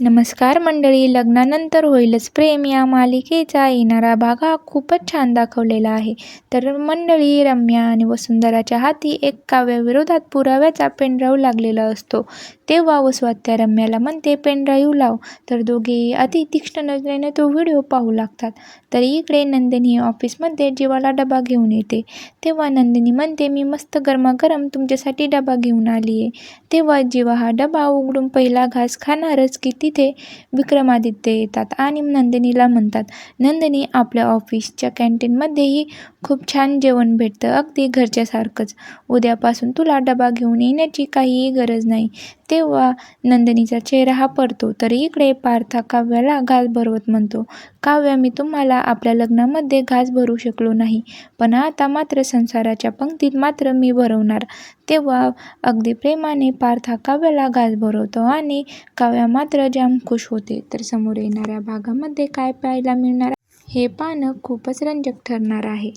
नमस्कार मंडळी लग्नानंतर होईलच प्रेम. या मालिकेचा येणारा भाग हा खूपच छान दाखवलेला आहे. तर मंडळी रम्या आणि वसुंधराच्या हाती एक काव्याविरोधात पुराव्याचा पेनड्राईव्ह लागलेला असतो. तेव्हा वसवात्या रम्याला म्हणते पेनड्राईव्ह लाव. तर दोघेही अति तीक्ष्ण नजरेने तो व्हिडिओ पाहू लागतात. तर इकडे नंदिनी ऑफिसमध्ये जीवाला डबा घेऊन येते. तेव्हा नंदिनी म्हणते मी मस्त गरमागरम तुमच्यासाठी डबा घेऊन आली आहे तेव्हा जीवा हा डबा उघडून पहिला घास खाणारच किती तिथे विक्रमादित्य येतात आणि नंदिनीला म्हणतात नंदिनी आपल्या ऑफिसच्या कॅन्टीनमध्येही खूप छान जेवण भेटतं. अगदी घरच्यासारखंच. उद्यापासून तुला डबा घेऊन येण्याची काहीही गरज नाही. तेव्हा नंदिनीचा चेहरा हा पडतो. तर इकडे पार्था काव्याला घास भरवत म्हणतो काव्या मी तुम्हाला आपल्या लग्नामध्ये घास भरू शकलो नाही पण आता मात्र संसाराच्या पंक्तीत मात्र मी भरवणार. तेव्हा अगदी प्रेमाने पार्था काव्याला घास भरवतो आणि काव्या मात्र जाम खुश होते. तर समोर येणाऱ्या भागामध्ये काय पाहायला मिळणार हे पाहणं खूपच रंजक ठरणार आहे.